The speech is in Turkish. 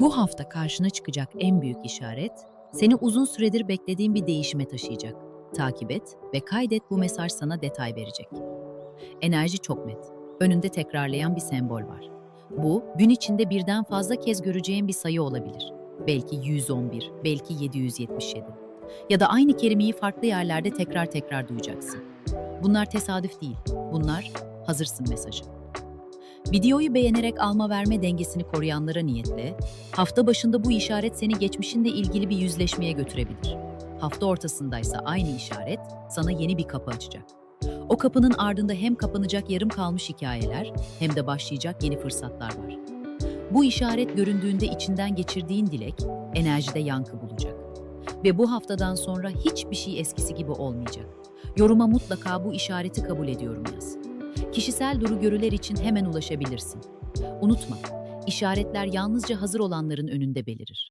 Bu hafta karşına çıkacak en büyük işaret, seni uzun süredir beklediğin bir değişime taşıyacak. Takip et ve kaydet bu mesaj sana detay verecek. Enerji çok net. Önünde tekrarlayan bir sembol var. Bu, gün içinde birden fazla kez göreceğin bir sayı olabilir. Belki 111, belki 777. Ya da aynı kelimeyi farklı yerlerde tekrar tekrar duyacaksın. Bunlar tesadüf değil. Bunlar hazırsın mesajı. Videoyu beğenerek alma verme dengesini koruyanlara niyetle, hafta başında bu işaret seni geçmişinle ilgili bir yüzleşmeye götürebilir. Hafta ortasındaysa aynı işaret sana yeni bir kapı açacak. O kapının ardında hem kapanacak yarım kalmış hikayeler hem de başlayacak yeni fırsatlar var. Bu işaret göründüğünde içinden geçirdiğin dilek enerjide yankı bulacak. Ve bu haftadan sonra hiçbir şey eskisi gibi olmayacak. Yoruma mutlaka bu işareti kabul ediyorum yaz. Kişisel duru görüler için hemen ulaşabilirsin. Unutma, işaretler yalnızca hazır olanların önünde belirir.